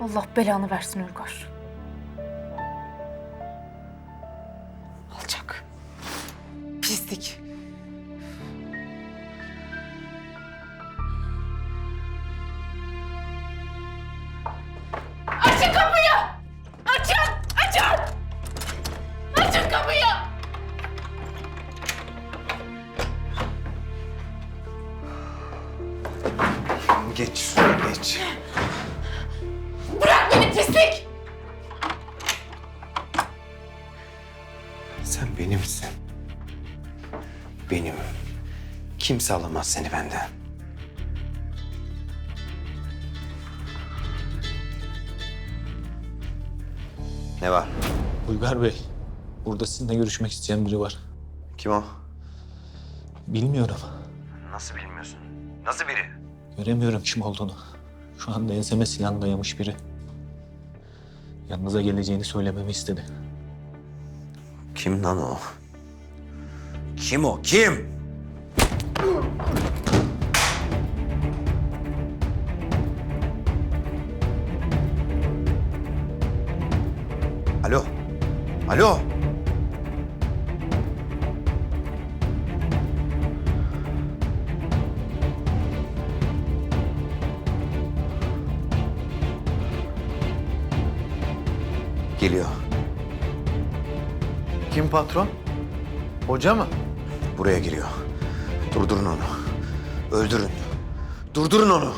Allah belanı versin Ülgar. Alçak. Pislik. Açın kapıyı! Açın! Açın! Açın kapıyı! Geç geç. Sen benimsin. Benim. Kimse alamaz seni benden. Ne var? Uygar Bey, burada sizinle görüşmek isteyen biri var. Kim o? Bilmiyorum. Nasıl bilmiyorsun? Nasıl biri? Göremiyorum kim olduğunu. Şu anda enseme silah dayamış biri. Yanınıza geleceğini söylememi istedi. Kim lan o? Kim o? Kim? Alo? Alo? Geliyor. Kim patron? Hoca mı? Buraya giriyor. Durdurun onu. Öldürün. Durdurun onu.